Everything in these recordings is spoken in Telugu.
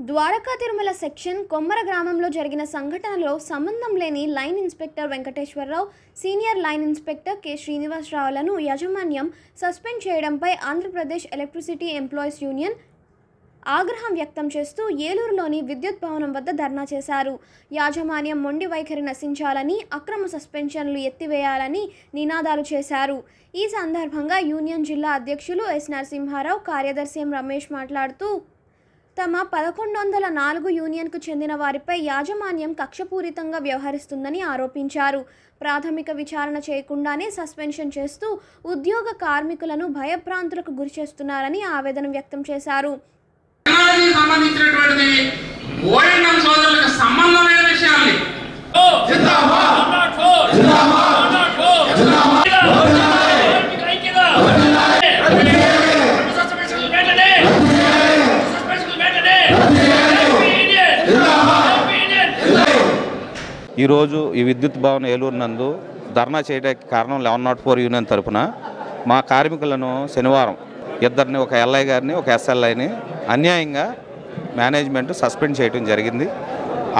ద్వారకా తిరుమల సెక్షన్ కొమ్మర గ్రామంలో జరిగిన సంఘటనలో సంబంధం లేని line inspector Venkateswara Rao senior line inspector K. శ్రీనివాసరావులను యాజమాన్యం సస్పెండ్ చేయడంపై ఆంధ్రప్రదేశ్ ఎలక్ట్రిసిటీ ఎంప్లాయీస్ యూనియన్ ఆగ్రహం వ్యక్తం చేస్తూ ఏలూరులోని విద్యుత్ భవనం వద్ద ధర్నా చేశారు. యాజమాన్యం మొండి వైఖరి నశించాలని అక్రమ సస్పెన్షన్లు ఎత్తివేయాలని నినాదాలు చేశారు. ఈ సందర్భంగా యూనియన్ జిల్లా అధ్యక్షులు ఎస్. నరసింహారావు కార్యదర్శి రమేష్ మాట్లాడుతూ తమ పదకొండు వందల నాలుగు యూనియన్కు చెందిన వారిపై యాజమాన్యం కక్షపూరితంగా వ్యవహరిస్తుందని ఆరోపించారు. ప్రాథమిక విచారణ చేయకుండానే సస్పెన్షన్ చేస్తూ ఉద్యోగ కార్మికులను భయభ్రాంతులకు గురిచేస్తున్నారని ఆవేదన వ్యక్తం చేశారు సంబంధించినటువంటిది ఓఎన్ఎం సోదరులకు సంబంధం లేని విషయాల్ని ఈరోజు ఈ విద్యుత్ భవన్ ఏలూరు నందు ధర్నా చేయడానికి కారణం లెవెన్ నాట్ ఫోర్ యూనియన్ తరఫున మా కార్మికులను శనివారం ఇద్దరిని ఒక ఎల్ఐ గారిని ఒక ఎస్ఎల్ఐని అన్యాయంగా మేనేజ్మెంట్ సస్పెండ్ చేయడం జరిగింది.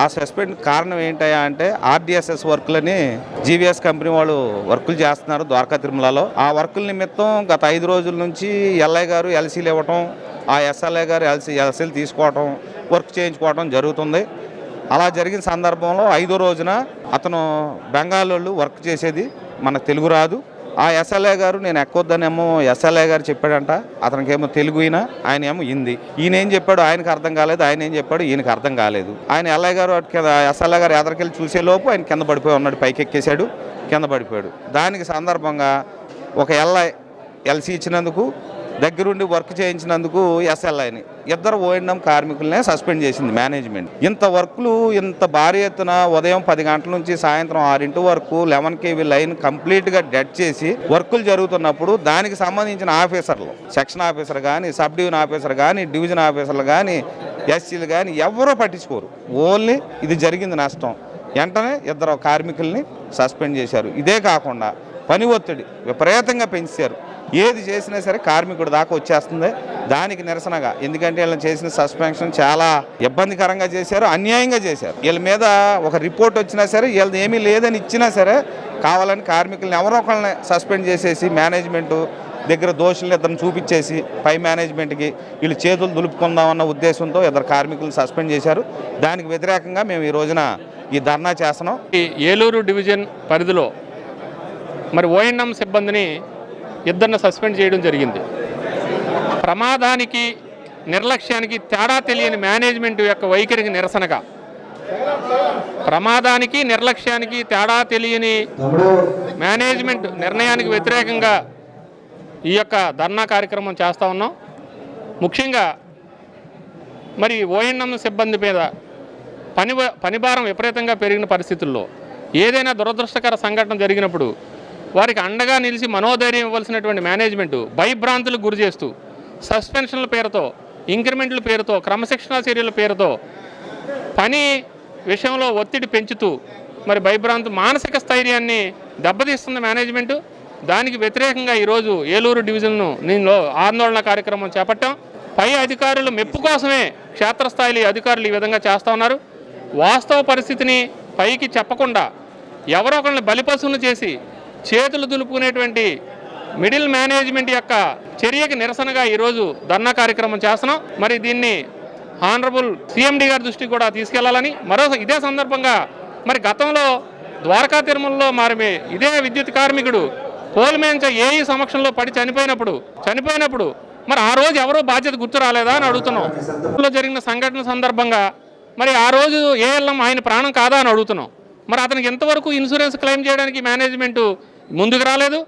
ఆ సస్పెండ్ కారణం ఏంటయ్యా అంటే ఆర్డిఎస్ఎస్ వర్కులని జీవీఎస్ కంపెనీ వాళ్ళు వర్కులు చేస్తున్నారు ద్వారకా తిరుమలలో. ఆ వర్కుల నిమిత్తం గత ఐదు రోజుల నుంచి ఎల్ఐ గారు ఎల్సీలు ఇవ్వటం ఆ ఎస్ఎల్ఐ గారు ఎల్సీ ఎల్సీలు తీసుకోవటం వర్క్ చేయించుకోవటం జరుగుతుంది. అలా జరిగిన సందర్భంలో ఐదో రోజున అతను బెంగాలోళ్ళు వర్క్ చేసేది మన తెలుగు రాదు. ఆ ఎస్ఎల్ఏ గారు నేను ఎక్కొద్దనేమో ఎస్ఎల్ఏ గారు చెప్పాడంట అతనికి ఏమో తెలుగు అయినా ఆయన ఏమో హిందీ. ఈయన ఏం చెప్పాడు ఆయనకు అర్థం కాలేదు ఆయన ఏం చెప్పాడు ఈయనకు అర్థం కాలేదు. ఆయన ఎల్ఐ గారు అటు ఎస్ఎల్ఏ గారు ఎదరికెళ్ళి చూసే లోపు ఆయన కింద పడిపోయి ఉన్నాడు పైకి ఎక్కేశాడు కింద పడిపోయాడు. దానికి సందర్భంగా ఒక ఎల్ఐ ఎల్సీ ఇచ్చినందుకు దగ్గరుండి వర్క్ చేయించినందుకు ఎస్ఎల్ఐని. ఇద్దరు ఓఎండం కార్మికులనే సస్పెండ్ చేసింది మేనేజ్మెంట్. ఇంత వర్క్లు ఇంత భారీ ఎత్తున ఉదయం పది గంటల నుంచి సాయంత్రం ఆరింటి వరకు లెవెన్ కేవీ లైన్ కంప్లీట్గా డెడ్ చేసి వర్కులు జరుగుతున్నప్పుడు దానికి సంబంధించిన ఆఫీసర్లు సెక్షన్ ఆఫీసర్ కానీ సబ్ డివిజన్ ఆఫీసర్ కానీ డివిజన్ ఆఫీసర్లు కానీ ఎస్సీలు కానీ ఎవరో పట్టించుకోరు. ఓన్లీ ఇది జరిగింది నష్టం. వెంటనే ఇద్దరు కార్మికుల్ని సస్పెండ్ చేశారు. ఇదే కాకుండా పని ఒత్తిడి విపరీతంగా పెంచారు. ఏది చేసినా సరే కార్మికుడు దాకా వచ్చేస్తుంది. దానికి నిరసనగా ఎందుకంటే వీళ్ళని చేసిన సస్పెన్షన్ చాలా ఇబ్బందికరంగా చేశారు అన్యాయంగా చేశారు. వీళ్ళ మీద ఒక రిపోర్ట్ వచ్చినా సరే వీళ్ళది ఏమీ లేదని ఇచ్చినా సరే కావాలని కార్మికులను ఎవరో ఒకళ్ళని సస్పెండ్ చేసేసి మేనేజ్మెంటు దగ్గర దోషులు ఇద్దరిని చూపించేసి పై మేనేజ్మెంట్కి వీళ్ళు చేతులు దులుపుకుందామన్న ఉద్దేశంతో ఇద్దరు కార్మికులను సస్పెండ్ చేశారు. దానికి వ్యతిరేకంగా మేము ఈ రోజున ఈ ధర్నా చేస్తున్నాం. ఈ ఏలూరు డివిజన్ పరిధిలో మరి ఓఎన్ఎం సిబ్బందిని ఇద్దరిని సస్పెండ్ చేయడం జరిగింది. ప్రమాదానికి నిర్లక్ష్యానికి తేడా తెలియని మేనేజ్మెంట్ యొక్క వైఖరికి నిరసనగా ప్రమాదానికి నిర్లక్ష్యానికి తేడా తెలియని మేనేజ్మెంట్ నిర్ణయానికి వ్యతిరేకంగా ఈ యొక్క ధర్నా కార్యక్రమం చేస్తూ ఉన్నాం. ముఖ్యంగా మరి ఓఎన్ఎం సిబ్బంది మీద పని పనిభారం విపరీతంగా పెరిగిన పరిస్థితుల్లో ఏదైనా దురదృష్టకర సంఘటన జరిగినప్పుడు వారికి అండగా నిలిచి మనోధైర్యం ఇవ్వాల్సినటువంటి మేనేజ్మెంట్ భయభ్రాంతులకు గురి చేస్తూ సస్పెన్షన్ల పేరుతో ఇంక్రిమెంట్ల పేరుతో క్రమశిక్షణా చర్యల పేరుతో పని విషయంలో ఒత్తిడి పెంచుతూ మరి భయభ్రాంతి మానసిక స్థైర్యాన్ని దెబ్బతీస్తున్న మేనేజ్మెంటు దానికి వ్యతిరేకంగా ఈరోజు ఏలూరు డివిజన్ను నేను ఆందోళన కార్యక్రమం చేపట్టాం. పై అధికారులు మెప్పు కోసమే క్షేత్రస్థాయిలో అధికారులు ఈ విధంగా చేస్తూ ఉన్నారు. వాస్తవ పరిస్థితిని పైకి చెప్పకుండా ఎవరో ఒకరిని బలిపశువులు చేసి చేతులు దులుపుకునేటువంటి మిడిల్ మేనేజ్మెంట్ యొక్క చర్యకి నిరసనగా ఈరోజు ధర్నా కార్యక్రమం చేస్తున్నాం. మరి దీన్ని ఆనరబుల్ సీఎండి గారి దృష్టికి కూడా తీసుకెళ్ళాలని మరో ఇదే సందర్భంగా మరి గతంలో ద్వారకా తిరుమలలో మరి ఇదే విద్యుత్ కార్మికుడు పోల్మేంచ ఏఈ సమక్షంలో పడి చనిపోయినప్పుడు చనిపోయినప్పుడు మరి ఆ రోజు ఎవరో బాధ్యత గుర్తు రాలేదా అని అడుగుతున్నాం. జరిగిన సంఘటన సందర్భంగా మరి ఆ రోజు ఏఎల్ఎం ఆయన ప్రాణం కాదా అని అడుగుతున్నాం. మరి అతనికి ఎంతవరకు ఇన్సూరెన్స్ క్లెయిమ్ చేయడానికి మేనేజ్మెంటు ముందుకు రాలేదు.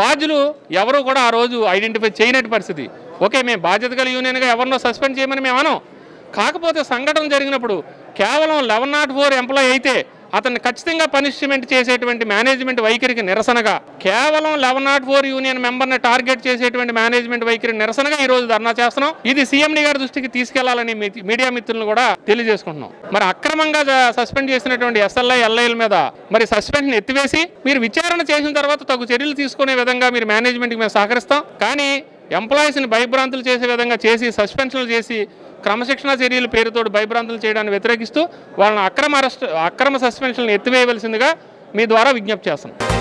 బాధ్యులు ఎవరు కూడా ఆ రోజు ఐడెంటిఫై చేయనట్టు పరిస్థితి. ఓకే మేము బాధ్యత గల యూనియన్గా ఎవరినో సస్పెండ్ చేయమని మేము అనం. కాకపోతే సంఘటన జరిగినప్పుడు కేవలం లెవెన్ నాట్ ఫోర్ ఎంప్లాయ్ అయితే అతన్ని ఖచ్చితంగా పనిష్మెంట్ చేసేటువంటి మేనేజ్మెంట్ వైఖరికి నిరసనగా కేవలం లెవెన్ నాట్ ఫోర్ యూనియన్ మెంబర్ని టార్గెట్ చేసేటువంటి మేనేజ్మెంట్ వైఖరి నిరసనగా ఈ రోజు ధర్నా చేస్తున్నాం. ఇది సీఎండి గారి దృష్టికి తీసుకెళ్ళాలని మీ- మీడియా మిత్రులను కూడా తెలియజేసుకుంటున్నాం. మరి అక్రమంగా సస్పెండ్ చేసినటువంటి ఎస్ఎల్ఐ ఎల్ఐల మీద మరి సస్పెన్షన్ ఎత్తివేసి మీరు విచారణ చేసిన తర్వాత తగు చర్యలు తీసుకునే విధంగా మీరు మేనేజ్మెంట్కి మేము సహకరిస్తాం. కానీ ఎంప్లాయీస్ని భయభ్రాంతులు చేసే విధంగా చేసి సస్పెన్షన్లు చేసి క్రమశిక్షణ చర్యల పేరుతో భయభ్రాంతులు చేయడాన్ని వ్యతిరేకిస్తూ వాళ్ళని అక్రమ అరెస్ట్ అక్రమ సస్పెన్షన్లు ఎత్తివేయవలసిందిగా మీ ద్వారా విజ్ఞప్తి చేస్తున్నాం.